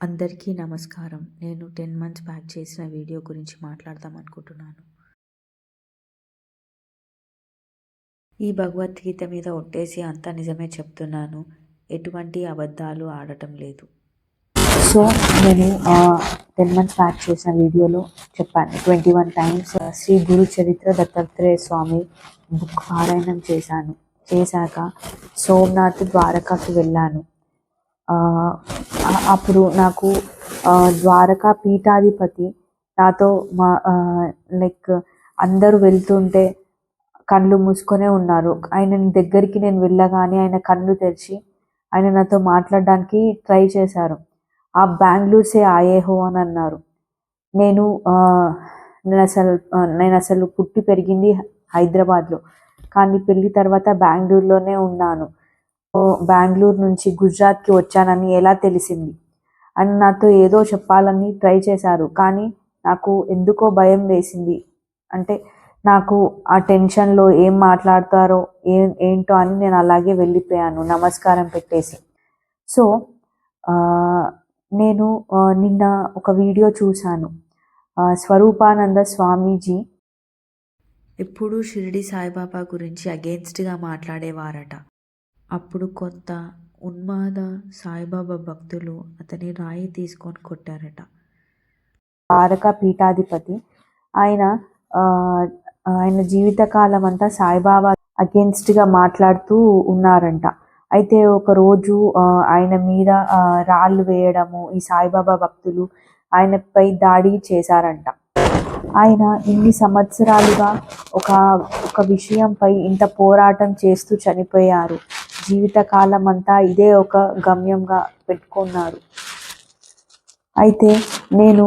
అందరికీ నమస్కారం. నేను టెన్ మంత్స్ బ్యాక్ చేసిన వీడియో గురించి మాట్లాడదాం అనుకుంటున్నాను. ఈ భగవద్గీత మీద ఒట్టేసి అంతా నిజమే చెప్తున్నాను. ఎటువంటి అబద్ధాలు ఆడటం లేదు. సో నేను టెన్ మంత్స్ బ్యాక్ చేసిన వీడియోలో చెప్పాను. Twenty one times Shri Guru Charitra Dattatreya Swami book పారాయణం చేశాను. చేశాక సోమనాథ్ ద్వారకాకి వెళ్ళాను. అప్పుడు నాకు ద్వారకా పీఠాధిపతి నాతో మా లైక్ అందరూ వెళ్తుంటే కళ్ళు మూసుకొనే ఉన్నారు. ఆయన దగ్గరికి నేను వెళ్ళగానే ఆయన కళ్ళు తెరిచి ఆయన నాతో మాట్లాడడానికి ట్రై చేశారు. ఆ బ్యాంగ్లూర్సే ఆయేహో ఆయే హో అని అన్నారు. నేను నేను అసలు నేను అసలు పుట్టి పెరిగింది హైదరాబాద్లో. కానీ పెళ్ళి తర్వాత బెంగళూరులోనే ఉన్నాను. బెంగళూరు నుంచి గుజరాత్కి వచ్చానని ఎలా తెలిసింది? అని నాతో ఏదో చెప్పాలని ట్రై చేశారు. కానీ నాకు ఎందుకో భయం వేసింది. అంటే నాకు ఆ టెన్షన్లో ఏం మాట్లాడతారో ఏం ఏంటో అని నేను అలాగే వెళ్ళిపోయాను. నమస్కారం పెట్టేసి. సో నేను నిన్న ఒక వీడియో చూశాను. స్వరూపానంద స్వామీజీ ఎప్పుడూ షిరిడి సాయిబాబా గురించి అగేన్స్ట్గా మాట్లాడేవారట. అప్పుడు కొంత ఉన్మాద సాయిబాబా భక్తులు అతని రాయి తీసుకొని కొట్టారట. ద్వారకా పీఠాధిపతి ఆయన ఆయన జీవితకాలం అంతా సాయిబాబా అగేన్స్ట్గా మాట్లాడుతూ ఉన్నారంట. అయితే ఒకరోజు ఆయన మీద రాళ్ళు వేయడము ఈ సాయిబాబా భక్తులు ఆయనపై దాడి చేశారంట. ఆయన ఇన్ని సంవత్సరాలుగా ఒక ఒక విషయంపై ఇంత పోరాటం చేస్తూ చనిపోయారు. జీవితకాలం అంతా ఇదే ఒక గమ్యంగా పెట్టుకున్నారు అయితే నేను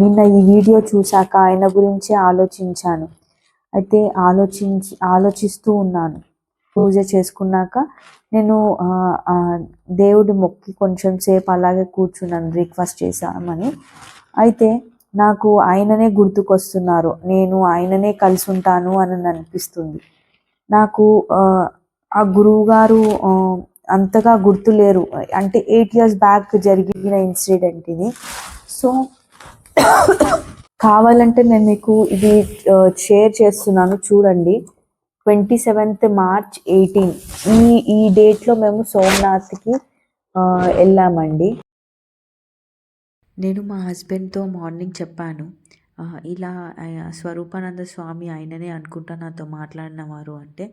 నిన్న ఈ వీడియో చూశాక ఆయన గురించి ఆలోచించాను. అయితే ఆలోచించి ఆలోచిస్తూ ఉన్నాను. పూజ చేసుకున్నాక నేను దేవుడి మొక్కి కొంచెం సేపు అలాగే కూర్చున్నాను బ్రేక్ఫాస్ట్ చేశామని. అయితే నాకు ఆయననే గుర్తుకొస్తున్నారు. నేను ఆయననే కలిసి ఉంటాను అని అనిపిస్తుంది. నాకు ఆ, గురువు గారు అంతగా గుర్తులేరు. అంటే ఎయిట్ ఇయర్స్ బ్యాక్ జరిగిన ఇన్సిడెంట్ ఇది. సో కావాలంటే నేను మీకు ఇది షేర్ చేస్తున్నాను. చూడండి. Twenty seventh March eighteen. ఈ ఈ డేట్లో మేము సోమనాథ్కి వెళ్ళామండి. నేను మా హస్బెండ్తో మార్నింగ్ చెప్పాను. ఇలా స్వరూపానంద స్వామి ఆయననే అనుకుంటా నాతో మాట్లాడినవారు అంటే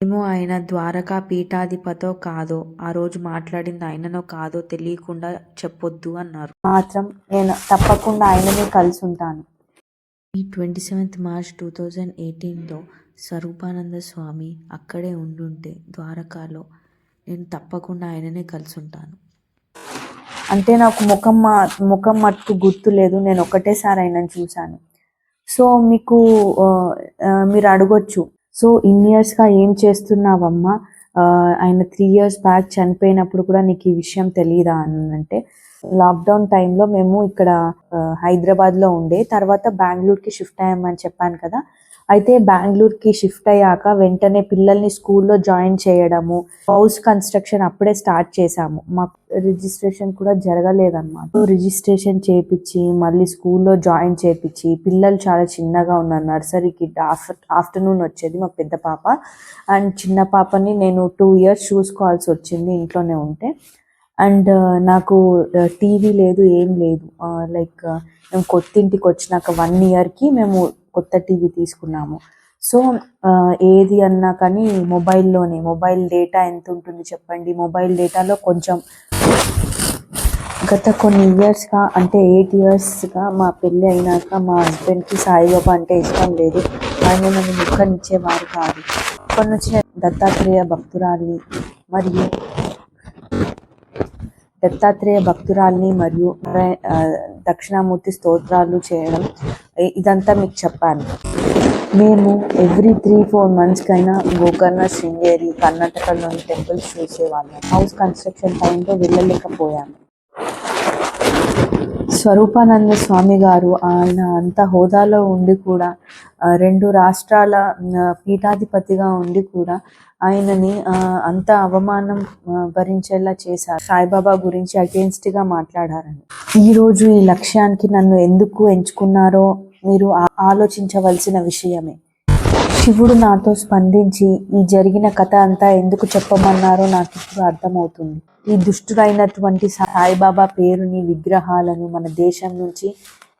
ఏమో ఆయన ద్వారకా పీఠాధిపతో కాదో ఆ రోజు మాట్లాడింది ఆయననో కాదో తెలియకుండా చెప్పొద్దు అన్నారు. మాత్రం నేను తప్పకుండా ఆయననే కలిసి ఉంటాను ఈ twenty seventh March two thousand ఎయిటీన్లో స్వరూపానంద స్వామి అక్కడే ఉండుంటే ద్వారకాలో నేను తప్పకుండా ఆయననే కలిసి ఉంటాను అంటే నాకు ముఖం మా ముఖం మట్టుకు గుర్తు లేదు నేను ఒకటేసారి ఆయనను చూశాను. సో మీకు మీరు అడగొచ్చు సో ఇన్ ఇయర్స్గా ఏం చేస్తున్నావమ్మా? ఆయన త్రీ ఇయర్స్ బ్యాక్ చనిపోయినప్పుడు కూడా నీకు ఈ విషయం తెలియదా అని అంటే లాక్డౌన్ టైంలో మేము ఇక్కడ హైదరాబాద్లో ఉండే తర్వాత బెంగళూరుకి షిఫ్ట్ అయ్యామని చెప్పాను కదా అయితే బెంగళూరుకి షిఫ్ట్ అయ్యాక వెంటనే పిల్లల్ని స్కూల్లో జాయిన్ చేయడము హౌస్ కన్స్ట్రక్షన్ అప్పుడే స్టార్ట్ చేశాము. మాకు రిజిస్ట్రేషన్ కూడా జరగలేదన్నమాట. రిజిస్ట్రేషన్ చేపించి మళ్ళీ స్కూల్లో జాయిన్ చేపించి పిల్లలు చాలా చిన్నగా ఉన్నారు. నర్సరీకి ఆఫ్టర్ ఆఫ్టర్నూన్ వచ్చేది మా పెద్ద పాప. అండ్ చిన్న పాపని నేను టూ ఇయర్స్ చూసుకోవాల్సి వచ్చింది ఇంట్లోనే ఉంటే. అండ్ నాకు టీవీ లేదు ఏం లేదు. లైక్ మేము కొత్తింటికి వచ్చినాక వన్ ఇయర్కి మేము కొత్త టీవీ తీసుకున్నాము. సో ఏది అన్నా కానీ మొబైల్లోనే మొబైల్ డేటా ఎంత ఉంటుంది చెప్పండి? మొబైల్ డేటాలో కొంచెం గత కొన్ని ఇయర్స్గా అంటే ఎయిట్ ఇయర్స్గా మా పెళ్ళి అయినాక మా హస్బెండ్కి సాయిబాబా అంటే ఇష్టం లేదు. ఆయన నన్ను ముక్కనిచ్చేవారు కాదు. ఇప్పటి నుంచి దత్తాత్రేయ భక్తురాలి మరియు దత్తాత్రేయ భక్తురాల్ని మరియు దక్షిణామూర్తి స్తోత్రాలు చేయడం ఇదంతా మీకు చెప్పాను. మేము ఎవ్రీ త్రీ ఫోర్ మంత్స్కైనా గోకర్ణ శృంగేరి కర్ణాటకలోని టెంపుల్స్ చూసేవాళ్ళం. హౌస్ కన్స్ట్రక్షన్ టైంలో వెళ్ళలేకపోయాము. స్వరూపానంద స్వామి గారు ఆయన అంత హోదాలో ఉండి కూడా రెండు రాష్ట్రాల పీఠాధిపతిగా ఉండి కూడా ఆయనని అంత అవమానం భరించేలా చేశారు. సాయిబాబా గురించి అగేన్స్ట్గా మాట్లాడారని. ఈ రోజు ఈ లక్ష్యానికి నన్ను ఎందుకు ఎంచుకున్నారో మీరు ఆలోచించవలసిన విషయమే. శివుడు నాతో స్పందించి ఈ జరిగిన కథ అంతా ఎందుకు చెప్పమన్నారో నాకు ఇప్పుడు అర్థమవుతుంది. ఈ దుష్టుడైనటువంటి సాయిబాబా పేరుని విగ్రహాలను మన దేశం నుంచి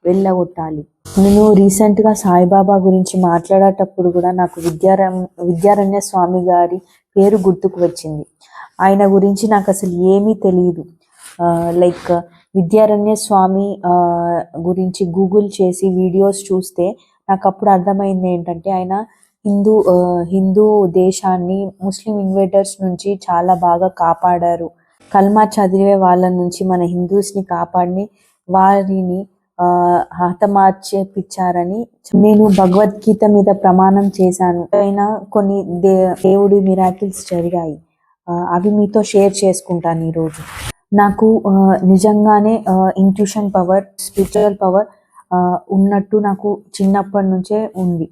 వెళ్ళగొట్టాలి. నేను రీసెంట్గా సాయిబాబా గురించి మాట్లాడేటప్పుడు కూడా నాకు విద్యారం విద్యారణ్య స్వామి గారి పేరు గుర్తుకు వచ్చింది. ఆయన గురించి నాకు అసలు ఏమీ తెలియదు లైక్ విద్యారణ్య స్వామి గురించి గూగుల్ చేసి వీడియోస్ చూస్తే నాకు అప్పుడు అర్థమైంది ఏంటంటే ఆయన హిందూ హిందూ దేశాన్ని ముస్లిం ఇన్వేటర్స్ నుంచి చాలా బాగా కాపాడారు. కల్మా చదివే వాళ్ళ నుంచి మన హిందూస్ని కాపాడి వారిని హతమార్చే పిచ్చారని నేను భగవద్గీత మీద ప్రమాణం చేశాను. అయినా కొన్ని దే దేవుడి మిరాకిల్స్ జరిగాయి. అవి మీతో షేర్ చేసుకుంటాను ఈరోజు. నాకు నిజంగానే ఇంట్యూషన్ పవర్ స్పిరిచువల్ పవర్ ఉన్నట్టు నాకు చిన్నప్పటి నుంచే ఉంది.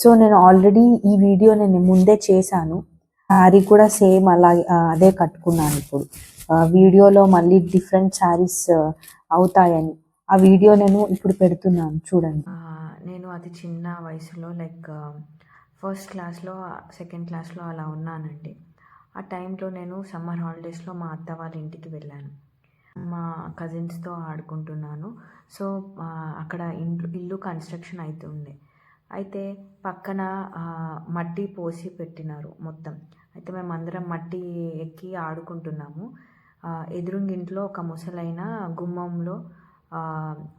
సో నేను ఆల్రెడీ ఈ వీడియో నేను ముందే చేశాను. శారీ కూడా సేమ్ అలాగే అదే కట్టుకున్నాను ఇప్పుడు. వీడియోలో మళ్ళీ డిఫరెంట్ శారీస్ అవుతాయని. ఆ వీడియో నేను ఇప్పుడు పెడుతున్నాను. చూడండి. నేను అది చిన్న వయసులో లైక్ ఫస్ట్ క్లాస్లో సెకండ్ క్లాస్లో అలా ఉన్నానండి. ఆ టైంలో నేను సమ్మర్ హాలిడేస్లో మా అత్త వాళ్ళ ఇంటికి వెళ్ళాను. మా కజిన్స్తో ఆడుకుంటున్నాను. సో అక్కడ ఇల్లు ఇల్లు కన్స్ట్రక్షన్ అవుతుండే అయితే పక్కన మట్టి పోసి పెట్టినారు మొత్తం. అయితే మేము అందరం మట్టి ఎక్కి ఆడుకుంటున్నాము. ఎదురుంగింట్లో ఒక ముసలైన గుమ్మంలో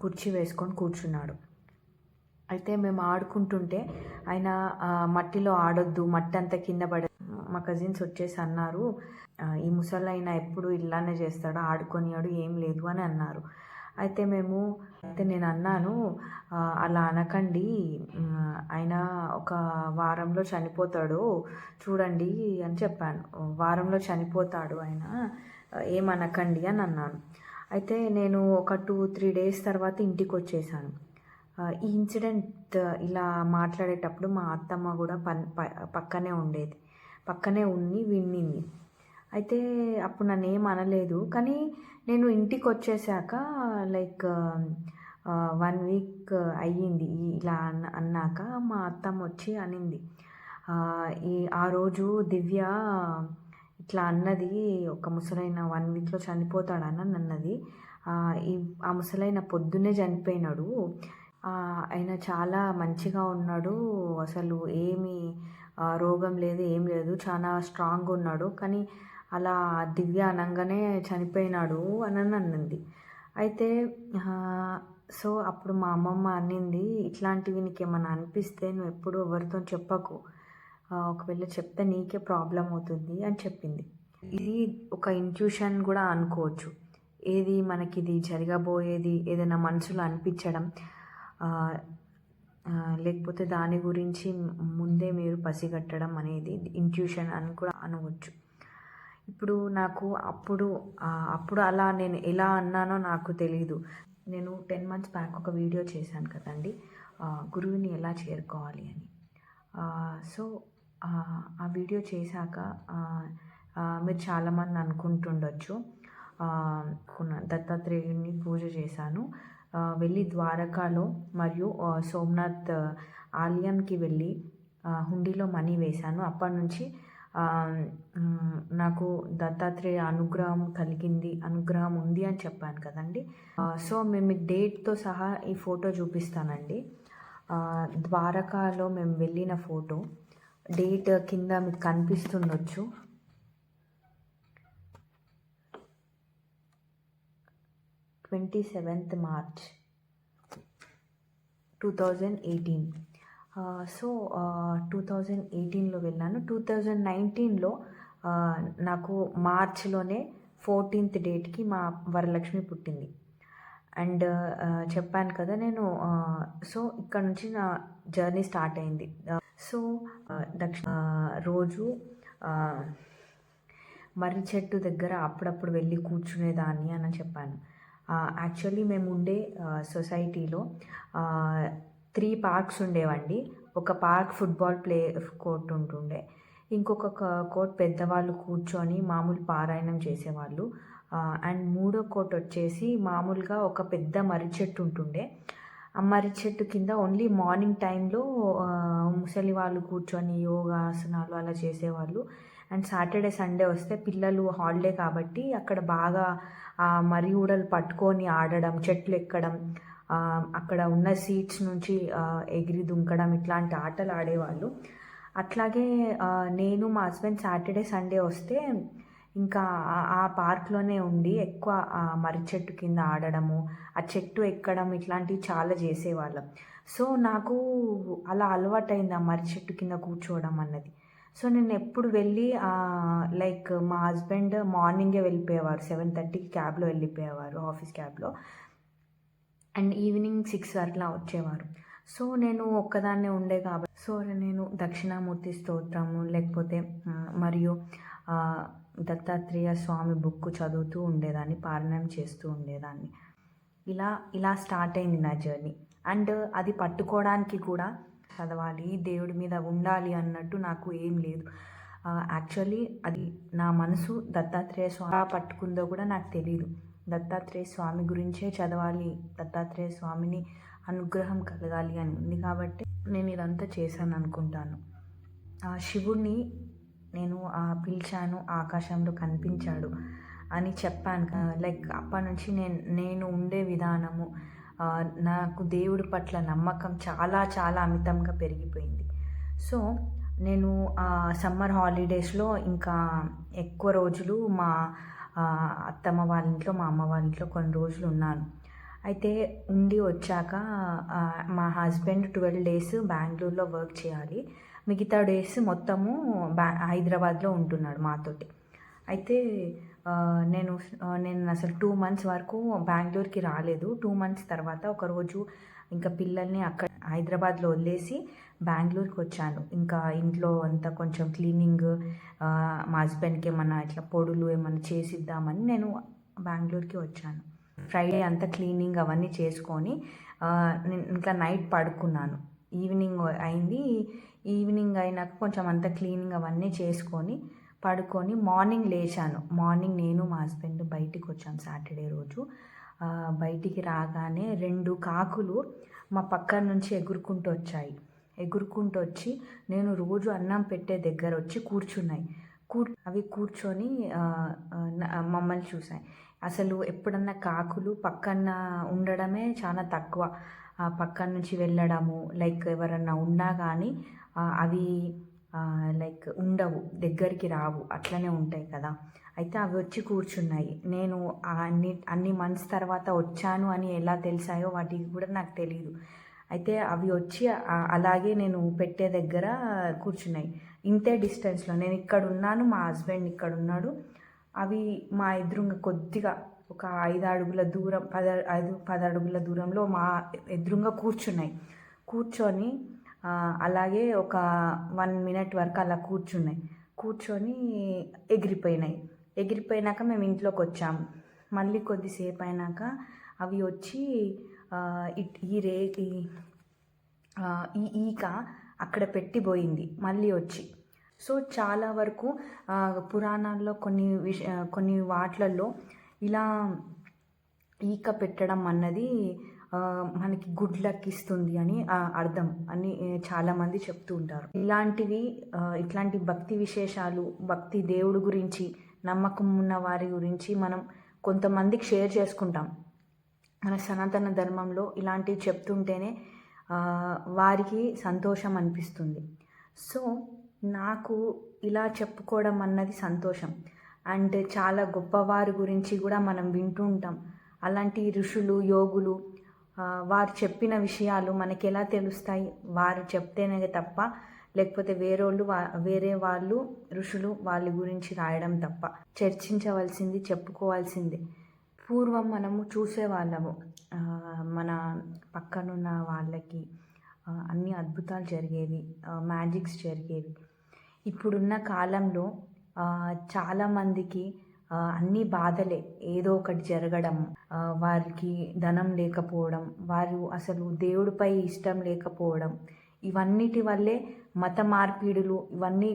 కుర్చీ వేసుకొని కూర్చున్నాడు. అయితే మేము ఆడుకుంటుంటే ఆయన మట్టిలో ఆడొద్దు మట్టి అంతా కింద పడే మా కజిన్స్ వచ్చేసి అన్నారు. ఈ ముసలైన ఎప్పుడు ఇలానే చేస్తాడు ఆడుకొనియాడు ఏం లేదు అని అన్నారు. అయితే మేము అయితే నేను అన్నాను అలా అనకండి. ఆయన ఒక వారంలో చనిపోతాడు. చూడండి అని చెప్పాను. వారంలో చనిపోతాడు ఆయన ఏమనకండి అని అన్నాను. అయితే నేను ఒక టూ త్రీ డేస్ తర్వాత ఇంటికి వచ్చేసాను ఈ ఇన్సిడెంట్ ఇలా మాట్లాడేటప్పుడు మా అత్తమ్మ కూడా పన్ ప- పక్కనే ఉండేది. పక్కనే ఉండి విన్నింది. అయితే అప్పుడు నన్ను ఏం అనలేదు. కానీ నేను ఇంటికి వచ్చేసాక లైక్ వన్ వీక్ అయ్యింది. ఇలా అన్న అన్నాక మా అత్తమ్మ వచ్చి అనింది. ఈ ఆ రోజు దివ్య ఇట్లా అన్నది ఒక ముసలైన వన్ వీక్లో చనిపోతాడని అన్నది. ఈ ఆ ముసలైన పొద్దున్నే చనిపోయినాడు. ఆయన చాలా మంచిగా ఉన్నాడు. అసలు ఏమి రోగం లేదు ఏం లేదు. చాలా స్ట్రాంగ్ ఉన్నాడు. కానీ అలా దివ్య అనగానే చనిపోయినాడు అని అని అన్నది. అయితే సో అప్పుడు మా అమ్మమ్మ అన్నింది ఇట్లాంటివి నీకు ఏమైనా అనిపిస్తే నువ్వు ఎప్పుడు ఎవరితో చెప్పకు. ఒకవేళ చెప్తే నీకే ప్రాబ్లం అవుతుంది అని చెప్పింది. ఇది ఒక ఇంట్యూషన్ కూడా అనుకోవచ్చు. ఏది మనకి ఇది జరగబోయేది ఏదైనా మనసులో అనిపించడం లేకపోతే దాని గురించి ముందే మీరు పసిగట్టడం అనేది ఇంట్యూషన్ అని కూడా అనవచ్చు. ఇప్పుడు నాకు అప్పుడు అప్పుడు అలా నేను ఎలా అన్నానో నాకు తెలియదు నేను టెన్ మంత్స్ బ్యాక్ ఒక వీడియో చేశాను కదండి. గురువుని ఎలా చేరుకోవాలి అని. సో ఆ, వీడియో చేశాక మీరు చాలామంది అనుకుంటుండొచ్చు. దత్తాత్రేయుని పూజ చేశాను. వెళ్ళి ద్వారకాలో మరియు సోమనాథ్ ఆలయంకి వెళ్ళి హుండీలో మనీ వేశాను. అప్పటి నుంచి నాకు దత్తాత్రేయ అనుగ్రహం కలిగింది అనుగ్రహం ఉంది అని చెప్పాను కదండి. సో మేము మీకు డేట్తో సహా ఈ ఫోటో చూపిస్తానండి. ద్వారకాలో మేము వెళ్ళిన ఫోటో డేట్ కింద మీకు కనిపిస్తుండొచ్చు. Twenty seventh March two thousand eighteen. So two thousand ఎయిటీన్లో వెళ్ళాను. టూ థౌజండ్ నైన్టీన్లో నాకు మార్చ్లోనే ఫోర్టీన్త్ డేట్కి మా వరలక్ష్మి పుట్టింది. అండ్ చెప్పాను కదా నేను సో ఇక్కడ నుంచి నా జర్నీ స్టార్ట్ అయింది. సో దక్షిణ రోజు మర్రి చెట్టు దగ్గర అప్పుడప్పుడు వెళ్ళి కూర్చునేదాన్ని అని చెప్పాను. యాక్చువల్లీ మేము ఉండే సొసైటీలో త్రీ పార్క్స్ ఉండేవండి. ఒక పార్క్ ఫుట్బాల్ ప్లే కోర్ట్ ఉంటుండే. ఇంకొక కోర్ట్ పెద్దవాళ్ళు కూర్చొని మామూలు పారాయణం చేసేవాళ్ళు. అండ్ మూడో కోర్ట్ వచ్చేసి మామూలుగా ఒక పెద్ద మర్రి చెట్టు ఉంటుండే. ఆ మర్రి చెట్టు కింద ఓన్లీ మార్నింగ్ టైంలో ముసలి వాళ్ళు కూర్చొని యోగాసనాలు అలా చేసేవాళ్ళు. అండ్ సాటర్డే సండే వస్తే పిల్లలు హాలిడే కాబట్టి అక్కడ బాగా మరి ఊడలు పట్టుకొని ఆడడం చెట్లు ఎక్కడం అక్కడ ఉన్న సీట్స్ నుంచి ఎగిరి దుంకడం ఇట్లాంటి ఆటలు ఆడేవాళ్ళు. అట్లాగే నేను మా హస్బెండ్ సాటర్డే సండే వస్తే ఇంకా ఆ పార్క్లోనే ఉండి ఎక్కువ ఆ మర్రి చెట్టు కింద ఆడడము ఆ చెట్టు ఎక్కడం ఇట్లాంటివి చాలా చేసేవాళ్ళం. సో నాకు అలా అలవాటైంది ఆ మర్రి చెట్టు కింద కూర్చోవడం అన్నది. సో నేను ఎప్పుడు వెళ్ళి లైక్ మా హస్బెండ్ మార్నింగే వెళ్ళిపోయేవారు. సెవెన్ థర్టీకి క్యాబ్లో వెళ్ళిపోయేవారు ఆఫీస్ క్యాబ్లో. అండ్ ఈవినింగ్ సిక్స్ అట్లా వచ్చేవారు. సో నేను ఒక్కదాన్నే ఉండే కాబట్టి సో నేను దక్షిణామూర్తి స్తోత్రము లేకపోతే మరియు దత్తాత్రేయ స్వామి బుక్ చదువుతూ ఉండేదాన్ని పారాయణం చేస్తూ ఉండేదాన్ని. ఇలా ఇలా స్టార్ట్ అయింది నా జర్నీ. అండ్ అది పట్టుకోవడానికి కూడా చదవాలి దేవుడి మీద ఉండాలి అన్నట్టు నాకు ఏం లేదు. యాక్చువల్లీ అది నా మనసు దత్తాత్రేయ స్వామి పట్టుకుందో కూడా నాకు తెలియదు దత్తాత్రేయ స్వామి గురించే చదవాలి. దత్తాత్రేయ స్వామిని అనుగ్రహం కలగాలి అని ఉంది కాబట్టి నేను ఇదంతా చేశాను అనుకుంటాను. ఆ శివుణ్ణి నేను పిలిచాను ఆకాశంలో కనిపించాడు అని చెప్పాను లైక్ అప్పటి నుంచి నేను నేను ఉండే విధానము నాకు దేవుడి పట్ల నమ్మకం చాలా చాలా అమితంగా పెరిగిపోయింది. సో నేను సమ్మర్ హాలిడేస్లో ఇంకా ఎక్కువ రోజులు మా అత్తమ్మ వాళ్ళ ఇంట్లో మా అమ్మ వాళ్ళ ఇంట్లో కొన్ని రోజులు ఉన్నాను. అయితే ఉండి వచ్చాక మా హస్బెండ్ ట్వెల్వ్ డేస్ బెంగళూరులో వర్క్ చేయాలి. మిగతా డేస్ మొత్తము బ్యా హైదరాబాద్లో ఉంటున్నాడు మాతోటి. అయితే నేను నేను అసలు టూ మంత్స్ వరకు బెంగళూరుకి రాలేదు. టూ మంత్స్ తర్వాత ఒకరోజు ఇంకా పిల్లల్ని అక్కడ హైదరాబాద్లో వదిలేసి బెంగళూరుకి వచ్చాను. ఇంకా ఇంట్లో అంతా కొంచెం క్లీనింగ్ మా హస్బెండ్కి ఏమన్నా ఇట్లా పొడులు ఏమన్నా చేసిద్దామని నేను బెంగళూరుకి వచ్చాను. ఫ్రైడే అంతా క్లీనింగ్ అవన్నీ చేసుకొని ఇంకా నైట్ పడుకున్నాను. ఈవినింగ్ అయింది. ఈవినింగ్ అయినాక కొంచెం అంతా క్లీనింగ్ అవన్నీ చేసుకొని పడుకొని మార్నింగ్ లేచాను. మార్నింగ్ నేను మా హస్బెండ్ బయటికి వచ్చాం సాటర్డే రోజు. బయటికి రాగానే రెండు కాకులు మా పక్క నుంచి ఎగురుకుంటూ వచ్చాయి ఎగురుకుంటూ వచ్చి నేను రోజు అన్నం పెట్టే దగ్గర వచ్చి కూర్చున్నాయి. కూర్ అవి కూర్చొని మమ్మల్ని చూసాయి అసలు ఎప్పుడన్నా కాకులు పక్కన ఉండడమే చాలా తక్కువ. పక్కన నుంచి వెళ్ళడము లైక్ ఎవరన్నా ఉన్నా కానీ అవి లైక్ ఉండవు దగ్గరికి రావు అట్లనే ఉంటాయి కదా. అయితే అవి వచ్చి కూర్చున్నాయి. నేను అన్ని అన్ని మంత్స్ తర్వాత వచ్చాను అని ఎలా తెలిసాయో వాటికి కూడా నాకు తెలియదు అయితే అవి వచ్చి అలాగే నేను పెట్టే దగ్గర కూర్చున్నాయి. ఇంతే డిస్టెన్స్లో నేను ఇక్కడ ఉన్నాను మా హస్బెండ్ ఇక్కడ ఉన్నాడు. అవి మా ఎదురుగా కొద్దిగా ఒక ఐదు అడుగుల దూరం పద ఐదు పది అడుగుల దూరంలో మా ఎదురుగా కూర్చున్నాయి. కూర్చొని అలాగే ఒక వన్ మినిట్ వరకు అలా కూర్చున్నాయి. కూర్చొని ఎగిరిపోయినాయి. ఎగిరిపోయినాక మేము ఇంట్లోకి వచ్చాము మళ్ళీ కొద్దిసేపు అయినాక అవి వచ్చి ఈ రే ఈ ఈక అక్కడ పెట్టిపోయింది మళ్ళీ వచ్చి. సో చాలా వరకు పురాణాల్లో కొన్ని విష కొన్ని వాట్లల్లో ఇలా ఈక పెట్టడం అన్నది మనకి గుడ్ లక్ ఇస్తుంది అని అర్థం అని చాలామంది చెప్తూ ఉంటారు. ఇలాంటివి ఇట్లాంటి భక్తి విశేషాలు భక్తి దేవుడు గురించి నమ్మకం ఉన్న వారి గురించి మనం కొంతమందికి షేర్ చేసుకుంటాం. మన సనాతన ధర్మంలో ఇలాంటివి చెప్తుంటేనే వారికి సంతోషం అనిపిస్తుంది. సో నాకు ఇలా చెప్పుకోవడం అన్నది సంతోషం. అండ్ చాలా గొప్పవారి గురించి కూడా మనం వింటూ ఉంటాం. అలాంటి ఋషులు యోగులు వారు చెప్పిన విషయాలు మనకి ఎలా తెలుస్తాయి? వారు చెప్తేనే తప్ప లేకపోతే వేరేళ్ళు వా వేరే వాళ్ళు ఋషులు వాళ్ళ గురించి రాయడం తప్ప. చర్చించవలసింది చెప్పుకోవాల్సిందే. పూర్వం మనము చూసేవాళ్ళము. మన పక్కనున్న వాళ్ళకి అన్ని అద్భుతాలు జరిగేవి మ్యాజిక్స్ జరిగేవి. ఇప్పుడున్న కాలంలో చాలామందికి అన్ని బాధలే. ఏదో ఒకటి జరగడం వారికి ధనం లేకపోవడం వారు అసలు దేవుడిపై ఇష్టం లేకపోవడం ఇవన్నిటి వల్లే మత మార్పిడులు ఇవన్నీ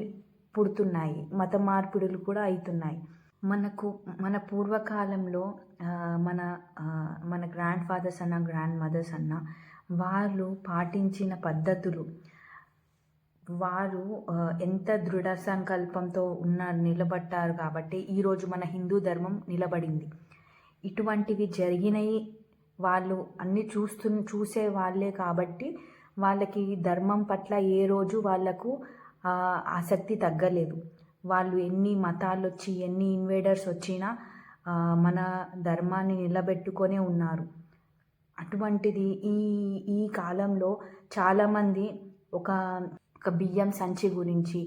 పుడుతున్నాయి. మత మార్పిడులు కూడా అవుతున్నాయి. మనకు మన పూర్వకాలంలో మన మన గ్రాండ్ ఫాదర్స్ అన్న గ్రాండ్ మదర్స్ అన్న వాళ్ళు పాటించిన పద్ధతులు వారు ఎంత దృఢ సంకల్పంతో ఉన్నారు నిలబడ్డారు కాబట్టి ఈరోజు మన హిందూ ధర్మం నిలబడింది. ఇటువంటివి జరిగినవి వాళ్ళు అన్ని చూస్తు చూసే వాళ్ళే కాబట్టి వాళ్ళకి ధర్మం పట్ల ఏ రోజు వాళ్ళకు ఆసక్తి తగ్గలేదు. వాళ్ళు ఎన్ని మతాలు వచ్చి ఎన్ని ఇన్వేడర్స్ వచ్చినా మన ధర్మాన్ని నిలబెట్టుకొనే ఉన్నారు. అటువంటిది ఈ ఈ కాలంలో చాలామంది ఒక ఒక బియ్యం సంచి గురించి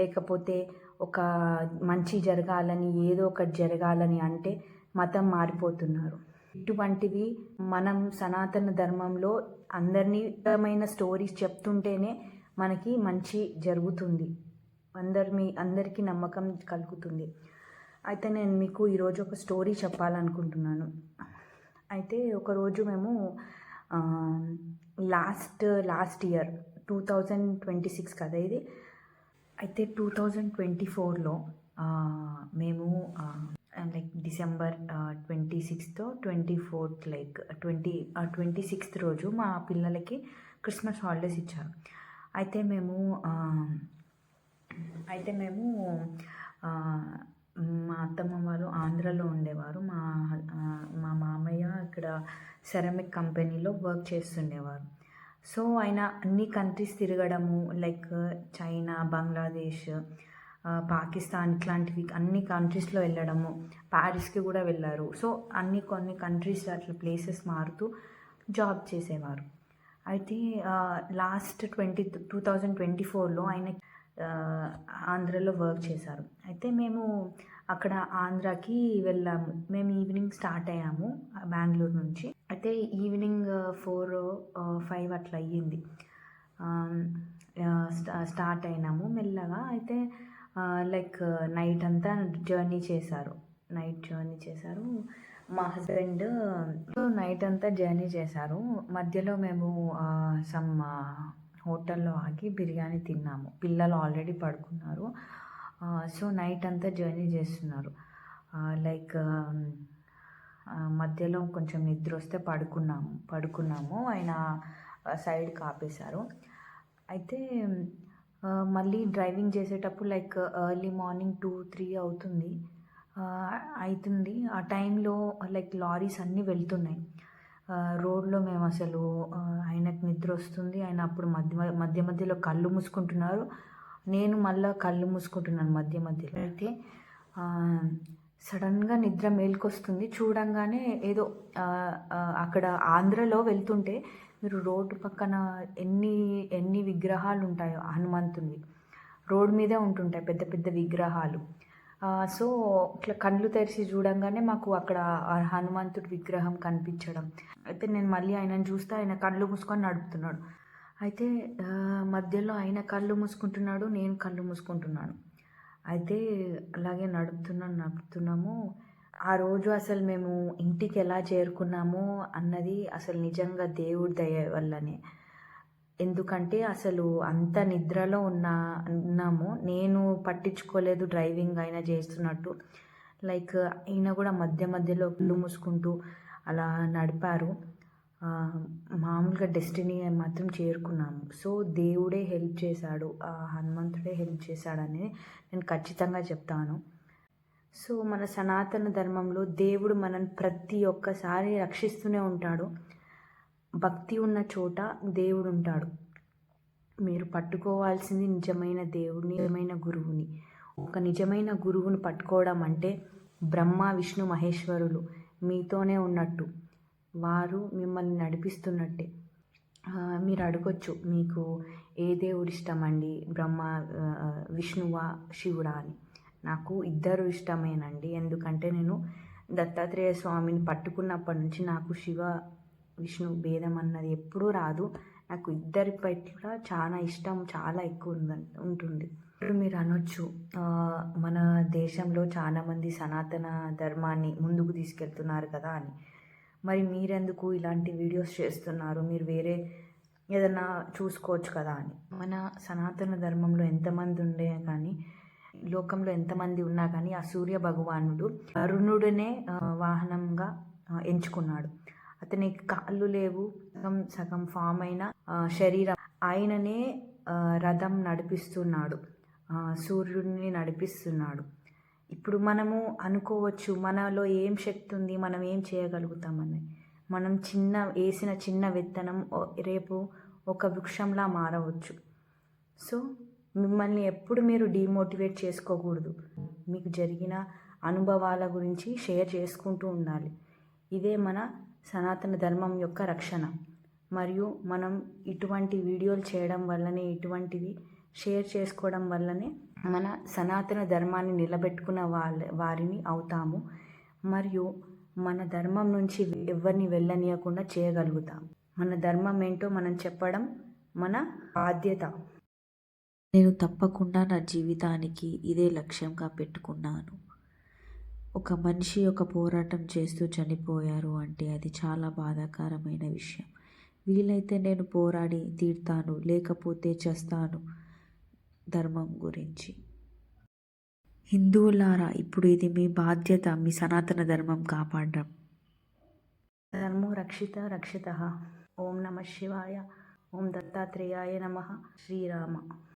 లేకపోతే ఒక మంచి జరగాలని ఏదో ఒకటి జరగాలని అంటే మతం మారిపోతున్నారు. ఇటువంటివి మనం సనాతన ధర్మంలో అందరినీ స్టోరీస్ చెప్తుంటేనే మనకి మంచి జరుగుతుంది. అందరి మీ అందరికీ నమ్మకం కలుగుతుంది. అయితే నేను మీకు ఈరోజు ఒక స్టోరీ చెప్పాలనుకుంటున్నాను. అయితే ఒకరోజు మేము last last year two thousand twenty six కదా ఇది? అయితే టూ థౌజండ్ ట్వంటీ ఫోర్లో మేము like December twenty sixth twenty fourth like twenty twenty sixth రోజు మా పిల్లలకి క్రిస్మస్ హాలిడేస్ ఇచ్చారు. అయితే మేము అయితే మేము మా అత్తమ్మ వారు ఆంధ్రాలో ఉండేవారు. మా మా మామయ్య ఇక్కడ సెరమిక్ కంపెనీలో వర్క్ చేస్తుండేవారు. సో ఆయన అన్ని కంట్రీస్ తిరగడము లైక్ చైనా బంగ్లాదేశ్ పాకిస్తాన్ ఇట్లాంటివి అన్ని కంట్రీస్లో వెళ్ళడము ప్యారిస్కి కూడా వెళ్ళారు. సో అన్ని కొన్ని కంట్రీస్ అట్లా ప్లేసెస్ మారుతూ జాబ్ చేసేవారు. అయితే last twenty two thousand twenty ఫోర్లో ఆయన ఆంధ్రలో వర్క్ చేశారు. అయితే మేము అక్కడ ఆంధ్రాకి వెళ్ళాము. మేము ఈవినింగ్ స్టార్ట్ అయ్యాము బెంగళూరు నుంచి. అయితే ఈవినింగ్ ఫోర్ ఫైవ్ అట్లా అయ్యింది. స్టా- స్టార్ట్ అయినాము మెల్లగా. అయితే లైక్ నైట్ అంతా జర్నీ చేశారు. నైట్ జర్నీ చేశారు. మా హస్బెండ్ నైట్ అంతా జర్నీ చేశారు. మధ్యలో మేము సమ్ హోటల్లో ఆగి బిర్యానీ తిన్నాము. పిల్లలు ఆల్రెడీ పడుకున్నారు. సో నైట్ అంతా జర్నీ చేస్తున్నారు. లైక్ మధ్యలో కొంచెం నిద్ర వస్తే పడుకున్నాము పడుకున్నాము. ఆయన సైడ్ ఆపేశారు అయితే మళ్ళీ డ్రైవింగ్ చేసేటప్పుడు like early morning two three అవుతుంది. అవుతుంది ఆ టైంలో లైక్ లారీస్ అన్నీ వెళ్తున్నాయి. రోడ్లో మేము అసలు ఆయనకు నిద్ర వస్తుంది. ఆయన అప్పుడు మధ్య మధ్య మధ్యలో కళ్ళు మూసుకుంటున్నారు. నేను మళ్ళీ కళ్ళు మూసుకుంటున్నాను మధ్య మధ్యలో. అయితే సడన్గా నిద్ర మేల్కొస్తుంది. చూడంగానే ఏదో అక్కడ ఆంధ్రలో వెళ్తుంటే మీరు రోడ్డు పక్కన ఎన్ని ఎన్ని విగ్రహాలు ఉంటాయో హనుమంతుని రోడ్ మీదే ఉంటుంటాయి పెద్ద పెద్ద విగ్రహాలు. సో ఇట్లా కళ్ళు తెరిచి చూడంగానే మాకు అక్కడ హనుమంతుడి విగ్రహం కనిపించడం. అయితే నేను మళ్ళీ ఆయనను చూస్తే ఆయన కళ్ళు మూసుకొని నడుపుతున్నాడు. అయితే మధ్యలో ఆయన కళ్ళు మూసుకుంటున్నాడు నేను కళ్ళు మూసుకుంటున్నాను. అయితే అలాగే నడుపుతున్నాం నడుపుతున్నాము. ఆ రోజు అసలు మేము ఇంటికి ఎలా చేరుకున్నామో అన్నది అసలు నిజంగా దేవుడి దయ వల్లనే. ఎందుకంటే అసలు అంత నిద్రలో ఉన్న ఉన్నాము. నేను పట్టించుకోలేదు డ్రైవింగ్ అయినా చేస్తున్నట్టు. లైక్ అయినా కూడా మధ్య మధ్యలో కళ్ళు మూసుకుంటూ అలా నడిపారు. మామూలుగా డెస్టినీ మాత్రం చేరుకున్నాము. సో దేవుడే హెల్ప్ చేశాడు. ఆ హనుమంతుడే హెల్ప్ చేశాడని నేను ఖచ్చితంగా చెప్తాను. సో మన సనాతన ధర్మంలో దేవుడు మనల్ని ప్రతి ఒక్కసారి రక్షిస్తూనే ఉంటాడు. భక్తి ఉన్న చోట దేవుడు ఉంటాడు. మీరు పట్టుకోవాల్సింది నిజమైన దేవుడిని నిజమైన గురువుని. ఒక నిజమైన గురువుని పట్టుకోవడం అంటే బ్రహ్మ విష్ణు మహేశ్వరులు మీతోనే ఉన్నట్టు. వారు మిమ్మల్ని నడిపిస్తున్నట్టే. మీరు అడగొచ్చు మీకు ఏ దేవుడు ఇష్టమండి? బ్రహ్మ విష్ణువా శివుడా అని. నాకు ఇద్దరు ఇష్టమేనండి. ఎందుకంటే నేను దత్తాత్రేయ స్వామిని పట్టుకున్నప్పటి నుంచి నాకు శివ విష్ణు భేదం అన్నది ఎప్పుడూ రాదు. నాకు ఇద్దరి పట్ల చాలా ఇష్టం చాలా ఎక్కువ ఉంద ఉంటుంది. ఇప్పుడు మీరు అనొచ్చు మన దేశంలో చాలామంది సనాతన ధర్మాన్ని ముందుకు తీసుకెళ్తున్నారు కదా అని. మరి మీరెందుకు ఇలాంటి వీడియోస్ చేస్తున్నారు? మీరు వేరే ఏదైనా చూసుకోవచ్చు కదా అని. మన సనాతన ధర్మంలో ఎంతమంది ఉండే కానీ లోకంలో ఎంతమంది ఉన్నా కానీ ఆ సూర్య భగవానుడు అరుణుడినే వాహనంగా ఎంచుకున్నాడు. అతనికి కాళ్ళు లేవు సగం సగం ఫామ్ అయిన శరీరం. ఆయననే రథం నడిపిస్తున్నాడు. సూర్యుడిని నడిపిస్తున్నాడు. ఇప్పుడు మనము అనుకోవచ్చు మనలో ఏం శక్తి ఉంది మనం ఏం చేయగలుగుతామని మనం చిన్న వేసిన చిన్న విత్తనం రేపు ఒక వృక్షంలా మారవచ్చు. సో మిమ్మల్ని ఎప్పుడు మీరు డిమోటివేట్ చేసుకోకూడదు. మీకు జరిగిన అనుభవాల గురించి షేర్ చేసుకుంటూ ఉండాలి. ఇదే మన సనాతన ధర్మం యొక్క రక్షణ. మరియు మనం ఇటువంటి వీడియోలు చేయడం వల్లనే ఇటువంటివి షేర్ చేసుకోవడం వల్లనే మన సనాతన ధర్మాన్ని నిలబెట్టుకున్న వాళ్ళ వారిని అవుతాము. మరియు మన ధర్మం నుంచి ఎవరిని వెళ్ళనీయకుండా చేయగలుగుతాం. మన ధర్మం ఏంటో మనం చెప్పడం మన బాధ్యత. నేను తప్పకుండా నా జీవితానికి ఇదే లక్ష్యంగా పెట్టుకున్నాను. ఒక మనిషి ఒక పోరాటం చేస్తూ చనిపోయారు అంటే అది చాలా బాధాకరమైన విషయం. వీలైతే నేను పోరాడి తీర్తాను లేకపోతే చేస్తాను. ధర్మం గురించి. హిందువులారా ఇప్పుడు ఇది మీ బాధ్యత మీ సనాతన ధర్మం కాపాడడం. ధర్మో రక్షిత రక్షిత. ఓం నమ శివాయ. ఓం దత్తాత్రేయాయ నమ. శ్రీరామ.